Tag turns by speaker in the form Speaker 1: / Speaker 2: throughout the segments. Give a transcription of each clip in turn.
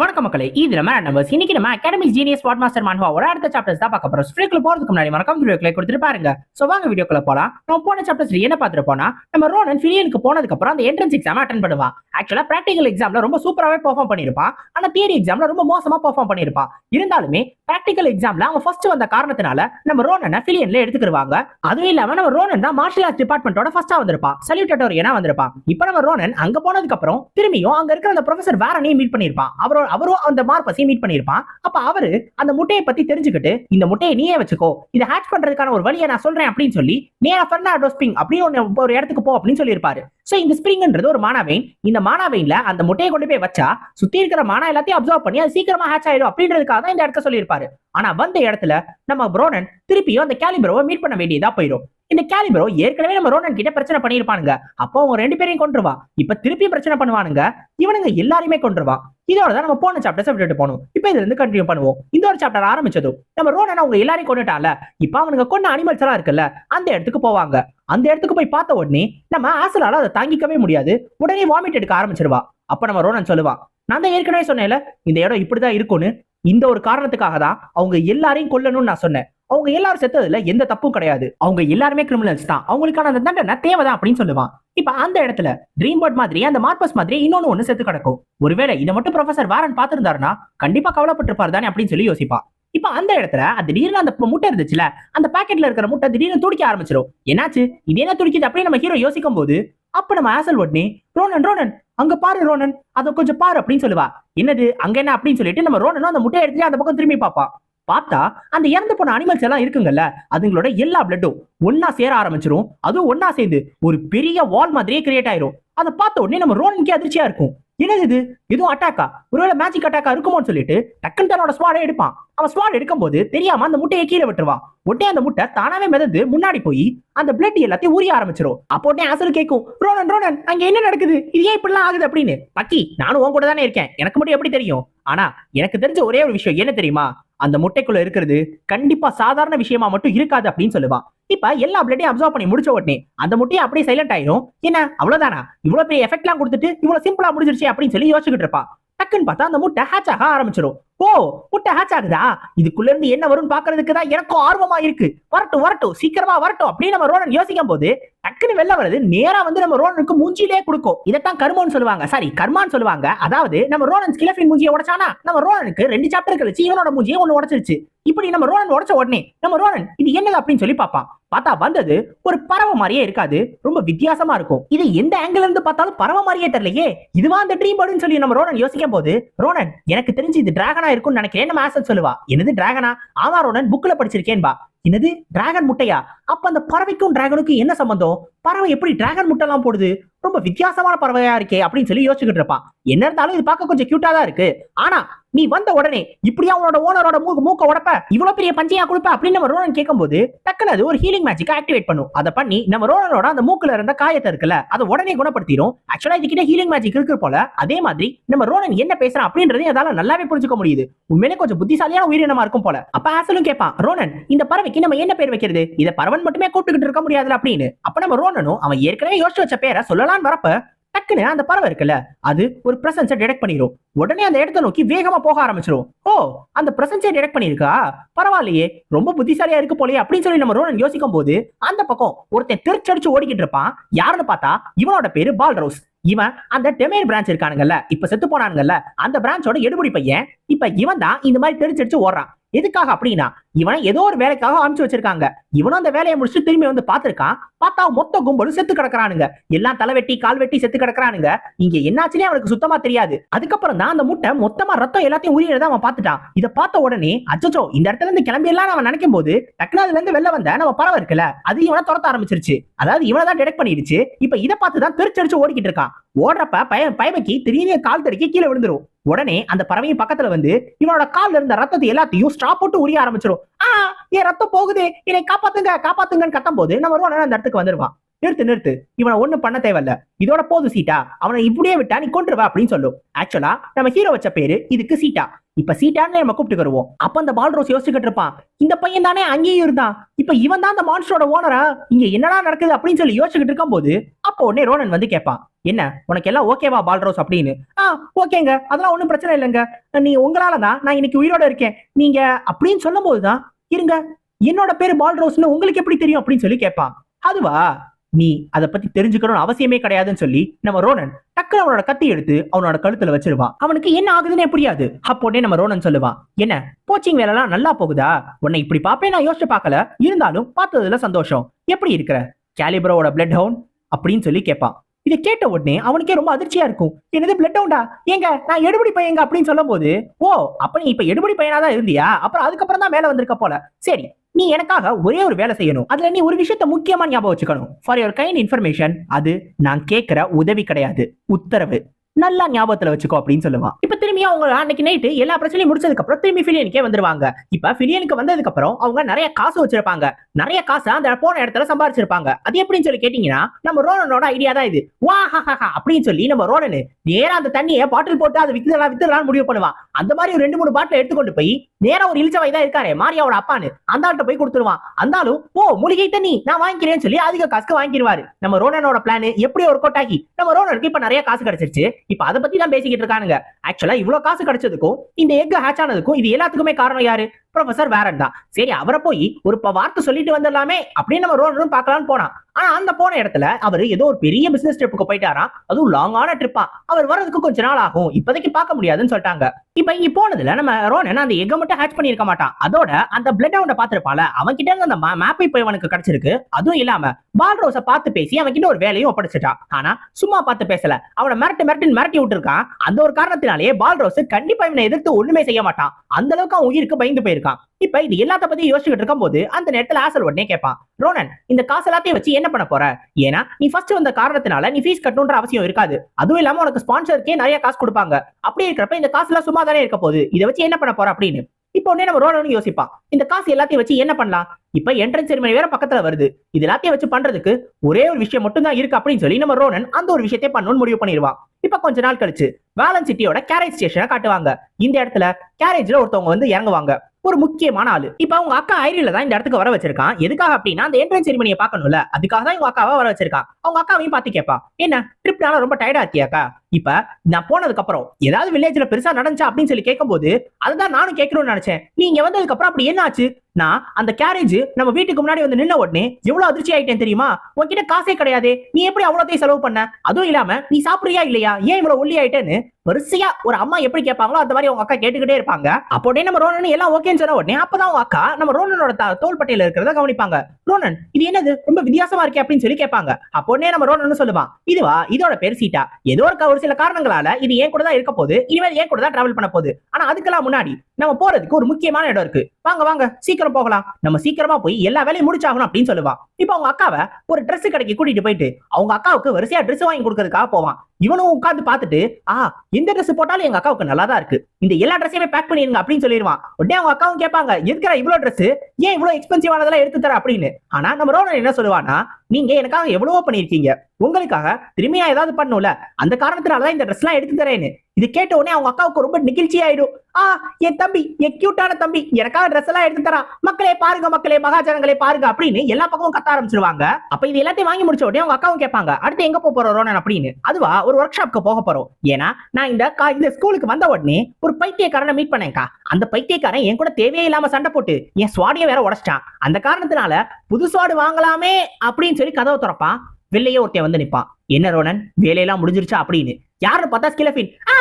Speaker 1: வணக்கம் மக்களே இது நம்ம நம்பர்ஸ் இன்னைக்கு நம்ம அகாடமிக் ஜீனியஸ் வாட் மாஸ்டர் மான்வாவோட அடுத்த சாப்டர்ஸ் தான் பார்க்க போறோம். ஸ்ட்ரீக்ல போறதுக்கு முன்னாடி மறக்காம வீடியோக்களை கொடுத்துட்டு பாருங்க. சோ வாங்க வீடியோக்குள்ள போலாம். நம்ம போன சாப்டர்ஸ்ல என்ன பார்த்துட்டு நம்ம ரோனன் ஃபிலியனுக்கு போனதுக்கு அப்புறம் அந்த என்ட்ரன்ஸ் எக்ஸாம் அட்டன் பண்ணுவான். ஆக்சுவலா பிராக்டிகல் எக்ஸாம்ல ரொம்ப சூப்பராகவே பெர்ஃபார்ம் பண்ணிருப்பான் ஆனா தியரி எக்ஸாம்ல ரொம்ப மோசமா பெர்ஃபார்ம் பண்ணிருப்பான் இருந்தாலுமே பிராக்டிகல் எக்ஸாம்ல அவன் ஃபர்ஸ்ட் வந்த காரணத்தினால நம்ம ரோனனை ஃபிலியன்ல எடுத்துக்கிருவாங்க. அதுவும் இல்லாம நம்ம ரோனன் தான் மார்ஷல் ஆர்ட்ஸ் டிபார்ட்மெண்ட்டோட ஃபர்ஸ்டா வந்திருப்பான். சல்யூட்டோரியனா வந்திருப்பான். இப்போ நம்ம ரோனன் அங்க போனதுக்கு அப்புறம் திரும்பியும் அங்க இருக்கிற அந்த ப்ரொஃபசர் வேறனையும் மீட் பண்ணிருப்பான் அவரோ அவரும் அந்த மார்பஸையும் மீட் பண்ணியிருப்பான். அப்ப அவரு அந்த முட்டையை பத்தி தெரிஞ்சுக்கிட்டு இந்த முட்டையை நீயே வச்சுக்கோ இதை ஹேட்ச் பண்றதுக்கான ஒரு வழியை நான் சொல்றேன் அப்படின்னு சொல்லி நேரா ஃபெர்னாண்டோ ஸ்பிரிங் அப்படின்னு ஒரு இடத்துக்கு போ அப்படின்னு சொல்லியிருப்பாரு. சோ இந்த ஸ்பிரிங்ன்றது ஒரு மானாவெயின் இந்த மானாவெயின்ல அந்த முட்டையை கொண்டு போய் வச்சா சுத்தி இருக்கிற மானா எல்லாத்தையும் அப்சர்வ் பண்ணி அது சீக்கிரமா ஹேட்ச் ஆயிடும் அப்படின்றதுக்காக தான் இந்த இடத்த சொல்லியிருப்பாரு. ஆனா வந்த இடத்துல நம்ம ப்ரோனன் திருப்பியும் அந்த கேலிபரோவை மீட் பண்ண வேண்டியதா போயிடும். இந்த கேலிபரோ ஏற்கனவே நம்ம ரோனன் கிட்ட பிரச்சனை பண்ணியிருப்பானுங்க. அப்போ அவங்க ரெண்டு பேரையும் கொண்டுருவா இப்ப திருப்பியும் பிரச்சனை பண்ணுவானுங்க. இவனுங்க எல்லாரையுமே கொண்டுருவான் இதோட தான் நம்ம போன சாப்டர்ஸ் விட்டுட்டு போனோம் இப்போ இதுல இருந்து கண்டினியூ பண்ணுவோம். இந்த ஒரு சாப்டர் ஆரம்பிச்சதும் நம்ம ரோனன் அவங்க எல்லாரையும் கொண்டுட்டால இப்ப அவனுங்க கொண்ட அனிமல்ஸ் எல்லாம் இருக்குல்ல அந்த இடத்துக்கு போவாங்க. அந்த இடத்துக்கு போய் பார்த்த உடனே நம்ம ஆசலால அதை தாங்கிக்கவே முடியாது. உடனே வாமிட் எடுக்க ஆரம்பிச்சிருவா. அப்ப நம்ம ரோனன் சொல்லுவான் நான் தான் ஏற்கனவே சொன்னேன்ல இந்த இடம் இப்படிதான் இருக்கும்னு. இந்த ஒரு காரணத்துக்காக தான் அவங்க எல்லாரையும் கொல்லணும்னு நான் சொன்னேன். அவங்க எல்லாரும் செத்ததுல எந்த தப்பும் கிடையாது. அவங்க எல்லாருமே கிரிமினல்ஸ் தான். அவங்களுக்கான அந்த தண்டனை தேவைதான் அப்படின்னு சொல்லுவான். இப்ப அந்த இடத்துல ட்ரீம் போர்ட் மாதிரி அந்த மார்பஸ் மாதிரி இன்னொன்னு ஒண்ணு செத்து கிடக்கும். ஒருவேளை இதை மட்டும் ப்ரொஃபசர் வாரன் பாத்திருந்தாருன்னா கண்டிப்பா கவலைப்பட்டிருப்பாரு தானே அப்படின்னு சொல்லி யோசிப்பா. இப்ப அந்த இடத்துல அது திடீர்னு அந்த முட்டை இருந்துச்சுல அந்த பாக்கெட்ல இருக்கிற முட்டை திடீர்னு துடிக்க ஆரம்பிச்சிடும் என்னாச்சு? இது என்ன துடிக்குது? அப்படின்னு நம்ம ஹீரோ யோசிக்கும் போது அப்ப நம்ம ஆசல் உடனே ரோனன் ரோனன் அங்க பாரு ரோனன் அதை கொஞ்சம் பாரு அப்படின்னு சொல்லுவா. என்னது? அங்க என்ன? அப்படின்னு சொல்லிட்டு நம்ம ரோனனும் அந்த முட்டையை எடுத்துட்டு அந்த பக்கம் திரும்பி பாப்பா பார்த்தா அந்த இறந்து போன அனிமல்ஸ் எல்லாம் இருக்குங்கல்ல அதுங்களோட எல்லா பிளட்டும் ஒன்னா சேர ஆரம்பிச்சிரும். அதுவும் ஒன்னா சேர்ந்து ஒரு பெரிய வால் மாதிரியே கிரியேட் ஆயிரும். அதை பார்த்த உடனே நம்ம ரோனனுக்கே அதிர்ச்சியா இருக்கும். என்னது இது? எதுவும் அட்டாக்கா ஒருவேளை மேஜிக் அட்டாக்கா இருக்குமோன்னு சொல்லிட்டு டக்குன்னு தன்னோட ஸ்வாடை எடுப்பான். அவன் ஸ்வாட் எடுக்கும் போது தெரியாம அந்த முட்டையை கீழே விட்டுருவான். உடனே அந்த முட்டை தானாவே மிதந்து முன்னாடி போய் அந்த பிளட் எல்லாத்தையும் உரிய ஆரம்பிச்சிரும். அப்போ உடனே அசல் கேட்கும் ரோனன் ரோனன் அங்க என்ன நடக்குது? இது ஏன் இப்படிலாம் ஆகுது? அப்படின்னு. பக்கி நானும் உன் கூட தானே இருக்கேன். எனக்கு மட்டும் எப்படி தெரியும்? ஆனா எனக்கு தெரிஞ்ச ஒரே ஒரு விஷயம் என்ன தெரியுமா? அந்த முட்டைக்குள்ள இருக்கிறது கண்டிப்பா சாதாரண விஷயமா மட்டும் இருக்காது அப்படின்னு சொல்லுவான் இப்ப எல்லா பிளட்டையும் அப்சர்வ் பண்ணி முடிச்ச உடனே அந்த முட்டையை அப்படியே சைலண்ட் ஆயிரும். என்ன? அவ்வளவுதானா? இவ்வளவு பெரிய எஃபெக்ட்லாம் கொடுத்துட்டு இவ்வளவு சிம்பிளா முடிஞ்சிருச்சு அப்படின்னு சொல்லி யோசிச்சுக்கிட்டு இருப்பா. டக்குன்னு பார்த்தா அந்த முட்டை ஹேச் ஆக ஆரம்பிச்சிடும் ஓ முட்டை ஹேட்ச் ஆகுதா இதுக்குள்ள இருந்து என்ன வரும்னு பாக்குறதுக்கு தான் எனக்கும் ஆர்வமா இருக்கு வரட்டும் வரட்டும் சீக்கிரமா வரட்டும் அப்படின்னு நம்ம ரோனன் யோசிக்கும் போது டக்குன்னு வெளில வருது நேரா வந்து நம்ம ரோனனுக்கு மூஞ்சிலே கொடுக்கும். இதைத்தான் கர்மோன்னு சொல்லுவாங்க. சாரி கர்மான்னு சொல்லுவாங்க. அதாவது நம்ம ரோனன் ஸ்கிலஃபின் மூஞ்சியை உடைச்சானா? நம்ம ரோனனுக்கு ரெண்டு சாப்டர் கழிச்சு இவனோட மூஞ்சியை ஒன்னு உடைச்சிருச்சு. இப்படி நம்ம ரோனன் உடச்ச உடனே நம்ம ரோனன் இது என்னது அப்படின்னு சொல்லி பார்ப்பான். பார்த்தா வந்தது ஒரு பறவை மாதிரியே இருக்காது. ரொம்ப வித்தியாசமா இருக்கும். இது எந்த ஆங்கிள் இருந்து பார்த்தாலும் பறவை மாதிரியே தெரியலையே. இதுவா அந்த ட்ரீம் பேர்டுன்னு சொல்லி நம்ம ரோனன் யோசிக்கும் போது ரோனன் எனக்கு தெரிஞ்சு இது டிராகனா இருக்கும்னு நினைக்கிறேன். நம்ம சொல்லுவா? என்னது டிராகனா ஆமா ரோனன் புக்ல படிச்சிருக்கேன்பா. என்னது? டிராகன் முட்டையா? அப்ப அந்த பறவைக்கும் டிராகனுக்கும் என்ன சம்பந்தம்? பறவை எப்படி டிராகன் முட்டைலாம் போடுது? ரொம்ப வித்தியாசமான பறவையா இருக்கே அப்படின்னு சொல்லி யோசிச்சுக்கிட்டு இருப்பான் என்ன இருந்தாலும் இது பார்க்க கொஞ்சம் கியூட்டா தான் இருக்கு. ஆனா நீ வந்த உடனே இப்படியா உன்னோட ஓனரோட மூக்கு மூக்க உடப்ப இவ்வளவு பெரிய பஞ்சையா கொடுப்ப அப்படின்னு நம்ம ரோனன் கேட்கும்போது டக்குனு அது ஒரு ஹீலிங் மேஜிக் ஆக்டிவேட் பண்ணும். அதை பண்ணி நம்ம ரோனனோட அந்த மூக்குல இருந்த காயத்தை இருக்குல்ல அதை உடனே குணப்படுத்திடும் ஆக்சுவலா இதுக்கிட்ட ஹீலிங் மேஜிக் இருக்கு போல. அதே மாதிரி நம்ம ரோனன் என்ன பேசுறான் அப்படின்றதையும் அதால நல்லாவே புரிஞ்சுக்க முடியுது. உண்மையிலே கொஞ்சம் புத்திசாலியான உயிரினமா இருக்கும் போல. அப்ப ஆசலும் கேட்பான் ரோனன் இந்த பறவைக்கு நம்ம என்ன பேர் வைக்கிறது? இதை பறவன் மட்டுமே கூப்பிட்டுக்கிட்டு இருக்க முடியாதுல அப்படின்னு. அப்ப நம்ம ரோனனும் அவன் ஏற்கனவே யோசிச்சு வச்ச பேரை சொல்லலாம்னு வரப்ப டக்குன்னு அந்த பறவை இருக்குல்ல அது ஒரு பிரசன்ஸை டிடெக்ட் பண்ணிரும். உடனே அந்த இடத்த நோக்கி வேகமா போக ஆரம்பிச்சிரும். ஓ அந்த பிரசன்ஸை டிடெக்ட் பண்ணிருக்கா பரவாயில்லையே ரொம்ப புத்திசாலியா இருக்கு போலயே அப்படின்னு சொல்லி நம்ம ரோனன் யோசிக்கும் போது அந்த பக்கம் ஒருத்தன் திருச்சடிச்சு ஓடிக்கிட்டு இருப்பான். யாருன்னு பார்த்தா இவனோட பேரு பால்ரோஸ். இவன் அந்த டெமேர் பிரான்ச் இருக்கானுங்கல்ல இப்ப செத்து போனானுங்கல்ல அந்த பிரான்ச்சோட எடுபடி பையன் இப்ப இவன் தான் இந்த மாதிரி தெரிச்சடிச்சு ஓடுறான். எதுக்காக அப்படின்னா இவனை ஏதோ ஒரு வேலைக்காக அனுப்பிச்சு வச்சிருக்காங்க. இவனும் அந்த வேலையை முடிச்சுட்டு திரும்பி வந்து பார்த்திருக்கான். பார்த்தா மொத்த கும்பலும் செத்து கிடக்குறானுங்க. எல்லாம் தலை வெட்டி கால் வெட்டி செத்து கிடக்குறானுங்க. இங்க என்னாச்சுன்னே அவனுக்கு சுத்தமா தெரியாது. அதுக்கப்புறம் தான் அந்த முட்டை மொத்தமா ரத்தம் எல்லாத்தையும் உரியதான் அவன் பார்த்துட்டான். இதை பார்த்த உடனே அச்சச்சோ இந்த இடத்துல இருந்து கிளம்பி எல்லாம் அவன் நினைக்கும் போது டக்குனாதுல இருந்து வெளில வந்த நம்ம பறவை இருக்குல்ல அது இவனை துரத்த ஆரம்பிச்சிருச்சு. அதாவது இவனை தான் டிடெக்ட் பண்ணிடுச்சு. இப்ப இதை பார்த்து தான் திருச்சடிச்சு ஓடிக்கிட்டு இருக்கான். ஓடுறப்ப பய பயமைக்கு திடீர்னு கால் தடுக்கி கீழே விழுந்துரும். உடனே அந்த பறவையும் பக்கத்துல வந்து இவனோட கால்ல இருந்த ரத்தத்தை எல்லாத்தையும் ஸ்டாப் போட்டு உரிய ஆரம்பிச்சிரும். ஆ என் ரத்தம் போகுது. என்னை காப்பாத்துங்க காப்பாத்துங்கன்னு கத்தும் போது நம்ம வருவான் அந்த இடத்துக்கு வந்துருவான். நிறுத்து நிறுத்து. இவனை ஒண்ணும் பண்ண தேவையில்ல. இதோட போது சீட்டா அவனை இப்படியே விட்டா நீ கொண்டுருவா அப்படின்னு சொல்லும். ஆக்சுவலா நம்ம ஹீரோ வச்ச பேரு இதுக்கு சீட்டா இப்ப சீட்டான்னு நம்ம கூப்பிட்டு வருவோம். அப்ப அந்த பால்ரோஸ் யோசிச்சுக்கிட்டு இருப்பான். இந்த பையன் தானே அங்கேயும் இருந்தான். இப்ப இவன் தான் அந்த மான்ஸ்டரோட ஓனரா இங்க என்னடா நடக்குது அப்படின்னு சொல்லி யோசிச்சுக்கிட்டு இருக்கும் போது அப்போ உடனே ரோனன் வந்து கேட்பான். என்ன? உனக்கு எல்லாம் ஓகேவா பால்ரோஸ் அப்படின்னு? ஆ ஓகேங்க அதெல்லாம் ஒன்றும் பிரச்சனை இல்லைங்க. நீ உங்களால தான் நான் இன்னைக்கு உயிரோட இருக்கேன். நீங்க அப்படின்னு சொல்லும் போதுதான் இருங்க. என்னோட பேரு பால்ரோஸ்னு உங்களுக்கு எப்படி தெரியும் அப்படின்னு சொல்லி கேட்பான். அதுவா? நீ அதை பத்தி தெரிஞ்சுக்கணும்னு அவசியமே கிடையாதுன்னு சொல்லி நம்ம ரோனன் டக்குனு அவனோட கத்தி எடுத்து அவனோட கழுத்துல வச்சிருவான். அவனுக்கு என்ன ஆகுதுன்னே புரியாது. அப்போடனே நம்ம ரோனன் சொல்லுவான் என்ன? கோச்சிங் வேலைலாம் நல்லா போகுதா? உன்னை இப்படி பாப்பேன் நான் யோசிச்சு பார்க்கல. இருந்தாலும் பார்த்ததுல சந்தோஷம். எப்படி இருக்கிற? கேலிபரோட பிளட் ஹவுன் அப்படின்னு சொல்லி கேட்பான். இதை கேட்ட உடனே அவனுக்கே ரொம்ப அதிர்ச்சியா இருக்கும். என்னது பிளட் டவுண்டா ஏங்க நான் எடுபடி பையங்க அப்படின்னு சொல்லும் போது ஓ அப்ப நீ இப்ப எடுபடி பையனா தான் இருந்தியா? அப்புறம் அதுக்கப்புறம் தான் மேல வந்திருக்க போல. சரி நீ எனக்காக ஒரே ஒரு வேலை செய்யணும். அதுல நீ ஒரு விஷயத்த முக்கியமா ஞாபகம் வச்சுக்கணும். ஃபார் யுவர் கைண்ட் இன்ஃபர்மேஷன் அது நான் கேட்கிற உதவி கிடையாது. உத்தரவு. நல்லா ஞாபகத்துல வச்சுக்கோ அப்படின்னு சொல்லுவான். இப்ப திரும்பி அவங்க அன்னைக்கு நைட்டு எல்லா பிரச்சனையும் முடிச்சதுக்கு அப்புறம் திரும்பி ஃபிலியனுக்கே வந்துருவாங்க. இப்ப ஃபிலியனுக்கு வந்ததுக்கு அப்புறம் அவங்க நிறைய காசு வச்சிருப்பாங்க. நிறைய காசு அந்த போன இடத்துல சம்பாரிச்சிருப்பாங்க. அது எப்படின்னு சொல்லி கேட்டீங்கன்னா நம்ம ரோனனோட ஐடியா தான் இது. வா ஹா ஹா ஹா அப்படின்னு சொல்லி நம்ம ரோனனு நேரா அந்த தண்ணியை பாட்டில் போட்டு அதை வித்துடலாம் வித்துடலாம் முடிவு பண்ணுவான். அந்த மாதிரி ஒரு ரெண்டு மூணு பாட்டில் எடுத்துக்கொண்டு போய் நேரா ஒரு இழிச்சவை தான் இருக்காரு மாரியாவோட அப்பான்னு அந்த ஆள்கிட்ட போய் கொடுத்துருவான். அந்தாலும் ஓ மூலிகை தண்ணி நான் வாங்கிக்கிறேன்னு சொல்லி அதிக காசுக்கு வாங்கிடுவாரு நம்ம ரோனனோட பிளான் எப்படி ஒரு ஆகி நம்ம ரோனனுக்கு இப்ப நிறைய காசு கிடைச்சிருச்சு. இப்ப அதை பத்தி தான் பேசிக்கிட்டு இருக்கானுங்க. ஆக்சுவலா இவ்வளவு காசு கிடைச்சதுக்கும் இந்த எக் ஹேட்ச் ஆனதுக்கும் இது எல்லாத்துக்குமே காரணம் யாரு? ப்ரொஃபசர் வேரன் தான். சரி அவரை போய் ஒரு வார்த்தை சொல்லிட்டு வந்துடலாமே அப்படின்னு நம்ம ரோனரும் பார்க்கலாம்னு போனான். ஆனா அந்த போன இடத்துல அவர் ஏதோ ஒரு பெரிய பிசினஸ் ட்ரிப்புக்கு போயிட்டாராம் அதுவும் லாங்கான ட்ரிப்பா அவர் வர்றதுக்கு கொஞ்ச நாள் ஆகும். இப்போதைக்கு பார்க்க முடியாதுன்னு சொல்லிட்டாங்க. இப்ப இங்க போனதுல நம்ம ரோனன் அந்த எக்க மட்டும் ஹேட்ச் பண்ணிருக்க மாட்டான். அதோட அந்த பிளட் அவனை பார்த்திருப்பால அவன் கிட்ட இருந்து அந்த மேப் இப்போ இவனுக்கு கிடைச்சிருக்கு. அதுவும் இல்லாம பால் ரோஸ பார்த்து பேசி அவன் கிட்ட ஒரு வேலையும் ஒப்படைச்சிட்டான். ஆனா சும்மா பார்த்து பேசல. அவனை மிரட்டு மிரட்டு மிரட்டி விட்டுருக்கான். அந்த ஒரு காரணத்தினாலேயே பால் ரோஸ் கண்டிப்பா இவனை எதிர்த்து ஒண்ணுமே செய்ய மாட்டான். அந்த அளவுக்கு அவன் உயிருக்கு பயந்து போயிருக்கான். இப்ப இது எல்லாத்த பத்தி யோசிச்சுட்டு இருக்கும் போது அந்த நேரத்துல ஆசல் உடனே கேட்பான் ரோனன் இந்த காசு எல்லாத்தையும் வச்சு என்ன பண்ண போற? ஏன்னா நீ ஃபர்ஸ்ட் வந்த காரணத்தினால நீ ஃபீஸ் கட்டணுன்ற அவசியம் இருக்காது. அதுவும் இல்லாம உனக்கு ஸ்பான்சருக்கே நிறைய காசு கொடுப்பாங்க. அப்படி இருக்கிறப்ப இந்த காசு எல்லாம் சும்மா தானே இருக்க போகுது. இதை வச்சு என்ன பண்ண போற? அப்படின்னு. இப்போ உடனே நம்ம ரோனன் யோசிப்பான் இந்த காசு எல்லாத்தையும் வச்சு என்ன பண்ணலாம்? இப்ப என்ட்ரன்ஸ் செரிமனி வேற பக்கத்துல வருது. இது எல்லாத்தையும் வச்சு பண்றதுக்கு ஒரே ஒரு விஷயம் மட்டும் தான் இருக்கு. அப்படின்னு சொல்லி நம்ம ரோனன் அந்த ஒரு விஷயத்தை பண்ணணும்னு முடிவு பண்ணிடுவான். இப்ப கொஞ்ச நாள் கழிச்சு வேலன் சிட்டியோட கேரேஜ் ஸ்டேஷனை காட்டுவாங்க. இந்த இடத்துல கேரேஜ்ல ஒருத்தவங்க வந்து இறங்குவாங்க. ஒரு முக்கியமான ஆளு. இப்ப அவங்க அக்கா ஐரியில தான் இந்த இடத்துக்கு வர வச்சிருக்கான். எதுக்காக அப்படின்னா அந்த என்ட்ரன்ஸ் செரிமனியை பார்க்கணும்ல. அதுக்காக தான் இவங்க அக்காவை வர வச்சிருக்கான். அவங்க அக்காவையும் பார்த்து கேட்பான். என்ன? ட்ரிப்னால ரொம்ப டயர்டா இருக்கியாக்கா இப்ப நான் போனதுக்கு அப்புறம் ஏதாவது வில்லேஜ்ல பெருசா நடந்துச்சா அப்படின்னு சொல்லி கேட்கும்போது அதுதான் நானும் கேட்கணும்னு நினைச்சேன். நீங்க வந்ததுக்கு அப்புறம் அப்படி என்ன ஆச்சு நான் அந்த கேரேஜ் நம்ம வீட்டுக்கு முன்னாடி வந்து நின்ன உடனே எவ்வளவு அதிர்ச்சி ஆயிட்டேன் தெரியுமா? உன்கிட்ட காசே கிடையாது. நீ எப்படி அவ்வளோத்தையும் செலவு பண்ண? அதுவும் இல்லாம நீ சாப்பிடுறியா இல்லையா? ஏன் இவ்வளவு ஒல்லி ஆயிட்டேன்னு வரிசையா ஒரு அம்மா எப்படி கேட்பாங்களோ அந்த மாதிரி அவங்க அக்கா கேட்டுக்கிட்டே இருப்பாங்க. அப்போடே நம்ம ரோனன் எல்லாம் ஓகேன்னு சொன்ன உடனே அப்பதான் அவங்க அக்கா நம்ம ரோனனோட த- தோள்பட்டையில இருக்கிறத கவனிப்பாங்க. ரோனன் இது என்னது? ரொம்ப வித்தியாசமா இருக்கே அப்படின்னு சொல்லி கேட்பாங்க. அப்போடனே நம்ம ரோனன் சொல்லுவான். இதுவா? இதோட பேர் சீட்டா ஏதோ ஒரு கவர் ஒரு சில காரணங்களால இது ஏன் கூட தான் இருக்க போகுது. இனிமேல் ஏன் கூட தான் டிராவல் பண்ண போகுது. ஆனா அதுக்கெல்லாம் முன்னாடி நம்ம போறதுக்கு ஒரு முக்கியமான இடம் இருக்கு. வாங்க வாங்க சீக்கிரம் போகலாம். நம்ம சீக்கிரமா போய் எல்லா வேலையும் முடிச்சாகணும் அப்படின்னு சொல்லுவான் இப்போ அவங்க அக்காவை ஒரு ட்ரெஸ் கடைக்கு கூட்டிட்டு போயிட்டு அவங்க அக்காவுக்கு வரிசையா ட்ரெஸ் வாங்கி கொடுக்கறதுக்காக போவான். இவனும் உட்கார்ந்து பார்த்துட்டு ஆ எந்த ட்ரெஸ் போட்டாலும் எங்க அக்காவுக்கு நல்லா தான் இருக்கு. இந்த எல்லா ட்ரெஸ்ஸையுமே பேக் பண்ணிருங்க அப்படின்னு சொல்லிடுவான். உடனே அவங்க அக்காவும் கேட்பாங்க எதுக்குற இவ்வளவு ட்ரெஸ் ஏன் இவ்வளவு எக்ஸ்பென்சிவானதெல்லாம் எடுத்து தர? அப்படின்னு. ஆனா நம்ம ரோனன் என்ன சொல்லுவானா நீங்க எனக்காக எவ்வளவோ பண்ணிருக்கீங்க உங்களுக்காக திரும்பியா ஏதாவது பண்ணும்ல அந்த காரணத்தினாலதான் இந்த ட்ரெஸ் எல்லாம் எடுத்து தரேன்னு. இது கேட்ட உடனே அவங்க அக்காவுக்கு ரொம்ப நெகிழ்ச்சி ஆயிடும் ஆ என் தம்பி என் கியூட்டான தம்பி எனக்காக ட்ரெஸ் எல்லாம் எடுத்து தரான். மக்களே பாருங்க மக்களே மகாஜனங்களே பாருங்க அப்படின்னு எல்லா பக்கமும் கத்த ஆரம்பிச்சிருவாங்க. அப்ப இது எல்லாத்தையும் வாங்கி முடிச்ச உடனே அவங்க அக்காவும் கேட்பாங்க அடுத்து எங்க போக போறோம் ரோனன்? அப்படின்னு. அதுவா ஒரு ஒர்க் ஷாப்க்கு போக போறோம். ஏன்னா நான் இந்த கா- இந்த ஸ்கூலுக்கு வந்த உடனே ஒரு பைத்தியக்காரனை மீட் பண்ணேன்க்கா. அந்த பைத்தியக்காரன் என் கூட தேவையே இல்லாம சண்டை போட்டு என் சுவாடியை வேற உடைச்சிட்டான். அந்த காரணத்தினால புது சுவாடு வாங்கலாமே அப்படின்னு சொல்லி கதவை திறப்பான். வெளியே ஒருத்தன் வந்து நிற்பான் என்ன ரோனன் வேலையெல்லாம் முடிஞ்சிருச்சா அப்படின்னு. யாருன்னு பார்த்தா ஸ்கிலஃபின் ஆ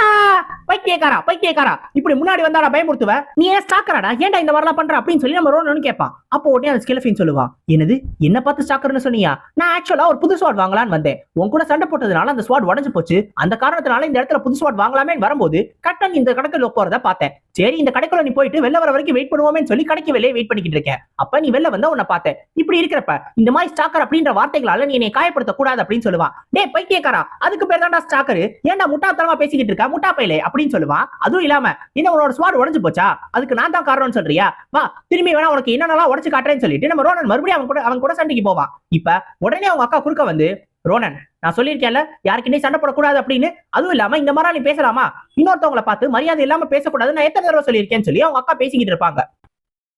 Speaker 1: பைத்தியக்காரா பைத்தியக்காரா. இப்படி முன்னாடி வந்தாடா பயமுறுத்துவ? நீ ஏன் ஸ்டாக்கராடா ஏன்டா இந்த மாதிரிலாம் பண்ற? அப்படின்னு சொல்லி நம்ம ரோனன் கேட்பான் அப்போ உடனே அந்த ஸ்கிலஃபின் சொல்லுவான் என்னது? என்ன பார்த்து ஸ்டாக்கர்னு சொன்னியா? நான் ஆக்சுவலா ஒரு புது ஸ்வாட் வாங்கலான்னு வந்தேன். உன் கூட சண்டை போட்டதுனால அந்த ஸ்வாட் உடஞ்சு போச்சு. அந்த காரணத்தினால இந்த இடத்துல புது ஸ்வாட் வாங்கலாமேன்னு வரும்போது கட்டன் இந்த கடைக்குள்ள போறத பார்த்தேன். சரி இந்த கடைக்குள்ள நீ போயிட்டு வெளில வர வரைக்கும் வெயிட் பண்ணுவோமேன்னு சொல்லி கடைக்கு வெளியே வெயிட் பண்ணிக்கிட்டு இருக்கேன். அப்ப நீ வெளில வந்தா உன்னை பார்த்தேன். இப்படி இருக்கிறப்ப இந்த மாதிரி ஸ்டாக்கர் அப்படின்ற வார்த்தைகளால நீ என்னை காயப்படுத்த கூடாது அப்படின்னு சொல்லுவான் டேய் பைத்தியக்காரா? அதுக்கு பேர் தான்டா ஸ்டாக்கர் ஏன்டா முட்டாத்தனமா பேசிக்கிட்டு இருக்க? முட்டா பையலே அப்படின்னு சொல்லுவான் அதுவும் இல்லாம இன்னும் உனோட ஸ்வாட் உடஞ்சு போச்சா? அதுக்கு நான் தான் காரணம்னு சொல்றியா? வா திரும்பி வேணா உனக்கு என்னென்னலாம் உடச்சு காட்டுறேன்னு சொல்லிட்டு நம்ம ரோனன் மறுபடியும் அவன் கூட அவன் கூட சண்டைக்கு போவான். இப்ப உடனே அவங்க அக்கா குறுக்க வந்து ரோனன் நான் சொல்லியிருக்கேன்ல யாருக்கிட்டே சண்டை போடக்கூடாது அப்படின்னு. அதுவும் இல்லாம இந்த மாதிரி நீ பேசலாமா? இன்னொருத்தவங்களை பார்த்து மரியாதை இல்லாம பேசக்கூடாது நான் எத்தனை தடவை சொல்லியிருக்கேன்னு சொல்லி அவங்க அக்கா பேசிக்கிட்டு இருப்பாங்க.